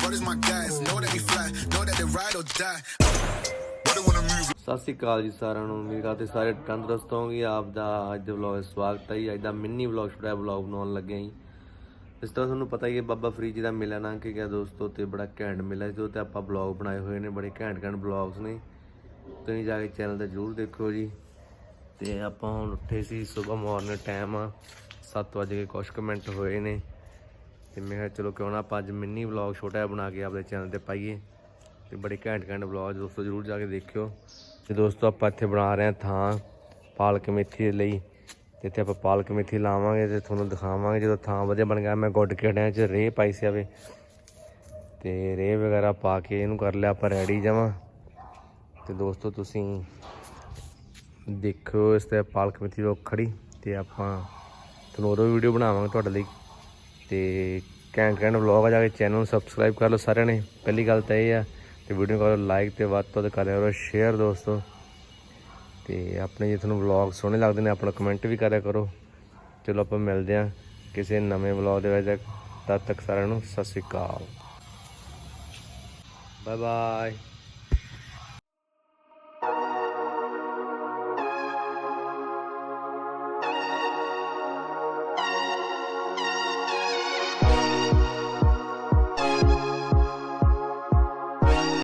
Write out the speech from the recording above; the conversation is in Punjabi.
brothers my guys. Know that we fly, know that they ride or die. ਸਤਿ ਸ਼੍ਰੀ ਅਕਾਲ ਜੀ ਸਾਰਿਆਂ ਨੂੰ ਉਮੀਦ ਕਰਦੇ ਸਾਰੇ ਤੰਦਰੁਸਤ ਹੋਵੋਗੇ। ਆਪ ਦਾ ਅੱਜ ਦੇ ਵਲੌਗ ਸਵਾਗਤ ਹੈ ਜੀ। ਅੱਜ ਦਾ ਮਿੰਨੀ ਵਲੌਗ ਛੋਟਾ ਵਲੌਗ ਬਣਾਉਣ ਲੱਗੇ ਹਾਂ ਜੀ। ਇਸ ਤਰ੍ਹਾਂ ਤੁਹਾਨੂੰ ਪਤਾ ਹੀ ਹੈ ਬਾਬਾ ਫਰੀਦ ਜੀ ਦਾ ਮੇਲਾ ਨਾ ਕਿ ਗਿਆ ਦੋਸਤੋ ਤੇ ਬੜਾ ਘੈਂਟ ਮੇਲਾ ਸੀ ਤੇ ਆਪਾਂ ਵਲੌਗ ਬਣਾਏ ਹੋਏ ਨੇ ਬੜੇ ਘੈਂਟ ਘੈਂਟ ਵਲੌਗਸ ਨੇ। ਤੁਸੀਂ ਜਾ ਕੇ ਚੈਨਲ ਤੇ ਜਰੂਰ ਦੇਖੋ ਜੀ। ਤੇ ਆਪਾਂ ਹੁਣ ਉੱਠੇ ਸੀ ਸਵੇਰ ਮਾਰਨਿੰਗ ਟਾਈਮ ਆ। 7 ਵਜੇ ਕੇ ਕੁਛ ਕੁ ਮਿੰਟ ਹੋਏ ਨੇ। ਤੇ ਮੈਂ ਕਿਹਾ ਚਲੋ ਕਿਉਂ ਨਾ ਆਪਾਂ ਅੱਜ ਮਿੰਨੀ ਵਲੌਗ ਛੋਟਾ ਜਿਹਾ ਬਣਾ ਕੇ ਆਪਣੇ ਚੈਨਲ ਤੇ ਪਾਈਏ ਤੇ ਬੜੇ ਘੈਂਟ ਘੈਂਟ ਵਲੌਗ ਦੋਸਤੋ ਜਰੂਰ ਜਾ ਕੇ ਦੇਖਿਓ। ਤੇ ਦੋਸਤੋ ਆਪਾਂ ਇੱਥੇ ਬਣਾ ਰਹੇ ਹਾਂ ਥਾਂ ਪਾਲਕ ਮੇਥੀ ਦੇ ਲਈ। ਤੇ ਇੱਥੇ ਆਪਾਂ ਪਾਲਕ ਮੇਥੀ ਲਾਵਾਂਗੇ ਤੇ ਤੁਹਾਨੂੰ ਦਿਖਾਵਾਂਗੇ ਜਦੋਂ ਥਾਂ ਵਧੀਆ ਬਣ ਗਿਆ। ਮੈਂ ਗੁੱਡ ਕੇ ਹਟਿਆ ਚ ਰੇਹ ਪਾਈ ਸੀ ਆਵੇ। ਤੇ ਰੇਹ ਵਗੈਰਾ ਪਾ ਕੇ ਇਹਨੂੰ ਕਰ ਲਿਆ ਆਪਾਂ ਰੈਡੀ ਜਾਵਾਂ ਤੇ ਦੋਸਤੋ ਤੁਸੀਂ ਦੇਖੋ ਇਸ ਤੇ ਪਾਲਕ ਮੇਥੀ ਰੋਕ ਖੜੀ ਤੇ ਆਪਾਂ ਤੁਹਾਨੂੰ ਉਦੋਂ ਵੀਡੀਓ ਬਣਾਵਾਂਗੇ ਤੁਹਾਡੇ ਲਈ। ਤੇ ਘੈਂਟ ਕੈਂਟ ਵਲੌਗ ਆ, ਜਾ ਕੇ ਚੈਨਲ ਨੂੰ ਸਬਸਕ੍ਰਾਈਬ ਕਰ ਲਓ ਸਾਰਿਆਂ ਨੇ। ਪਹਿਲੀ ਗੱਲ ਤਾਂ ਇਹ ਆ, ਤੇ ਵੀਡੀਓ ਨੂੰ ਕਰੋ ਲਾਈਕ ਤੇ ਵੱਧ ਤੋਂ ਵੱਧ ਕਰਿਆ ਕਰੋ ਸ਼ੇਅਰ ਦੋਸਤੋ। ਤੇ ਆਪਣੇ ਜੇ ਤੁਹਾਨੂੰ ਵਲੌਗ ਸੋਹਣੇ ਲੱਗਦੇ ਨੇ, ਆਪਣਾ ਕਮੈਂਟ ਵੀ ਕਰਿਆ ਕਰੋ। ਚਲੋ ਆਪਾਂ ਮਿਲਦੇ ਹਾਂ ਕਿਸੇ ਨਵੇਂ ਵਲੌਗ ਦੇ ਵਿੱਚ। ਤਦ ਤੱਕ ਸਾਰਿਆਂ ਨੂੰ ਸਤਿ ਸ਼੍ਰੀ ਅਕਾਲ। Bye bye